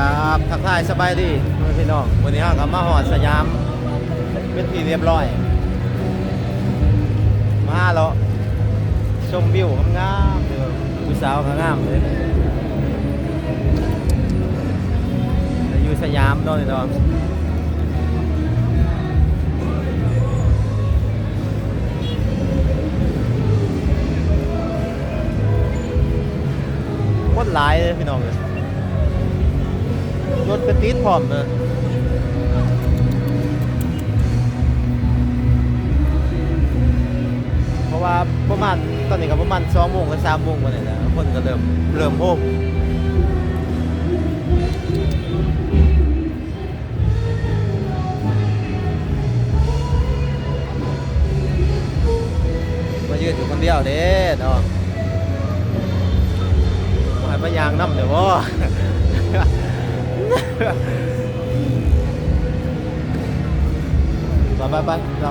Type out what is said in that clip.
ครับทักทายสบายดีพี่น้องวันนี้เราก็มาหอดสยามเป็นที่เรียบร้อย มาแล้วชมวิวงามๆเด้อผู้สาวงามเลยอยู่สยามเนาะนี่เนาะคนหลายเลยพี่น้องเลย รถกระติดพร้อมเลยเพราะว่าประมาณตอนนี้ก็ประมาณสองโมงกับสามโมงวันนี้แหละคนก็เริ่มเริ่มโฮมมายืนอยู่คนเดียวเด้เนาะบ่ให้มายางน้ำเดี๋ยวบ่ไปไปไปเรา